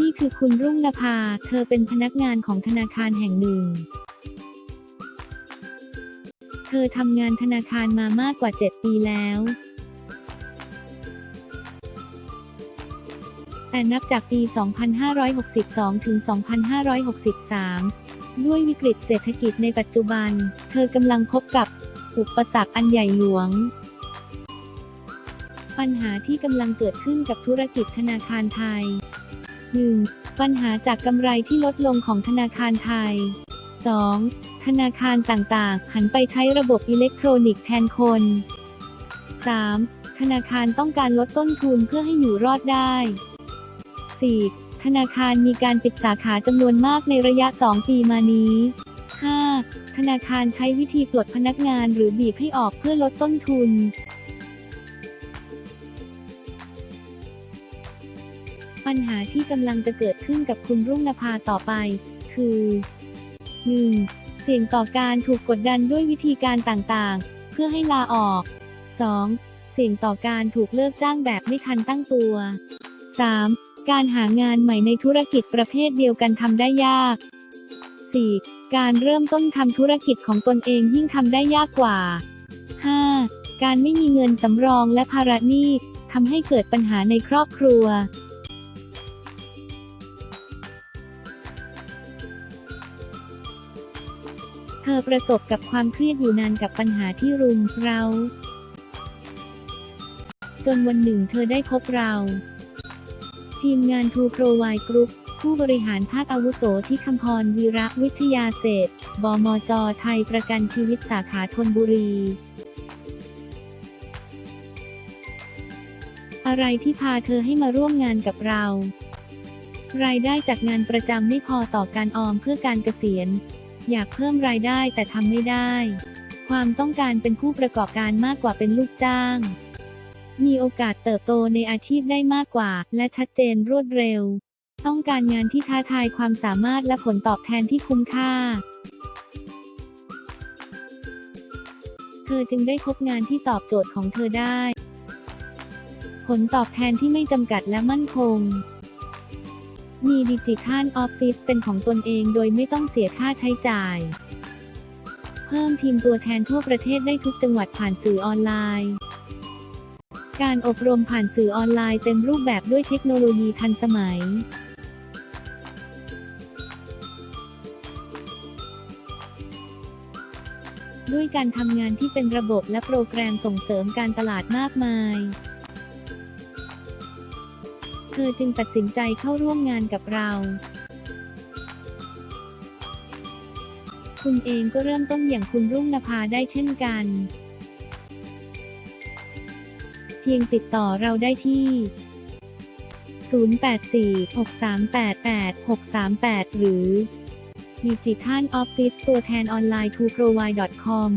นี่คือคุณรุ่งนภา เธอเป็นพนักงานของธนาคารแห่งหนึ่ง เธอทำงานธนาคารมามากกว่า 7 ปีแล้ว แต่นับจากปี 2562 ถึง 2563 ด้วยวิกฤตเศรษฐกิจในปัจจุบัน เธอกำลังพบกับอุปสรรคอันใหญ่หลวงปัญหาที่กำลังเกิดขึ้นกับธุรกิจธนาคารไทย 1. ปัญหาจากกำไรที่ลดลงของธนาคารไทย 2. ธนาคารต่างๆ หันไปใช้ระบบอิเล็กทรอนิกส์แทนคน 3. ธนาคารต้องการลดต้นทุนเพื่อให้อยู่รอดได้ 4. ธนาคารมีการปิดสาขาจำนวนมากในระยะ 2 ปีมานี้ 5. ธนาคารใช้วิธีปลดพนักงานหรือบีบให้ออกเพื่อลดต้นทุน ปัญหาที่กำลังจะเกิดขึ้นกับคุณรุ่งนภาต่อไป คือ 1. เสี่ยงต่อการถูกกดดันด้วยวิธีการต่างๆ เพื่อให้ลาออก 2. เสี่ยงต่อการถูกเลิกจ้างแบบไม่ทันตั้งตัว 3. การหางานใหม่ในธุรกิจประเภทเดียวกันทำได้ยาก 4. การเริ่มต้นทำธุรกิจของตนเองยิ่งทำได้ยากกว่า 5. การไม่มีเงินสำรองและภาระหนี้ทำให้เกิดปัญหาในครอบครัว เธอประสบกับความเครียดอยู่นานกับปัญหาที่รุมเราจนวันหนึ่งเธอได้พบเรา ทีมงานทูโปรไวกรุ๊ปผู้บริหารภาคอาวุโสที่คำพรวีระวิทยาเศษบมจ ไทยประกันชีวิตสาขาธนบุรี อะไรที่พาเธอให้มาร่วมงานกับเรา รายได้จากงานประจำไม่พอต่อการออมเพื่อการเกษียณ อยากเพิ่มรายได้แต่ทำไม่ได้ ความต้องการเป็นผู้ประกอบการมากกว่าเป็นลูกจ้าง มีโอกาสเติบโตในอาชีพได้มากกว่า และชัดเจนรวดเร็ว ต้องการงานที่ท้าทายความสามารถและผลตอบแทนที่คุ้มค่า เธอจึงได้พบงานที่ตอบโจทย์ของเธอได้ ผลตอบแทนที่ไม่จำกัดและมั่นคง มีดิจิทัลออฟฟิศเป็นของตนเองโดยไม่ต้องเสียค่าใช้จ่าย เพิ่มทีมตัวแทนทั่วประเทศได้ทุกจังหวัดผ่านสื่อออนไลน์ การอบรมผ่านสื่อออนไลน์เต็มรูปแบบด้วยเทคโนโลยีทันสมัยด้วยการทำงานที่เป็นระบบและโปรแกรมส่งเสริมการตลาดมากมาย เธอจึงตัดสินใจเข้าร่วมงานกับเรา คุณเองก็เริ่มต้นอย่างคุณรุ่งนภาได้เช่นกัน เพียงติดต่อเราได้ที่ 0846388638 หรือ Digital Office ตัวแทนออนไลน์ to provide.com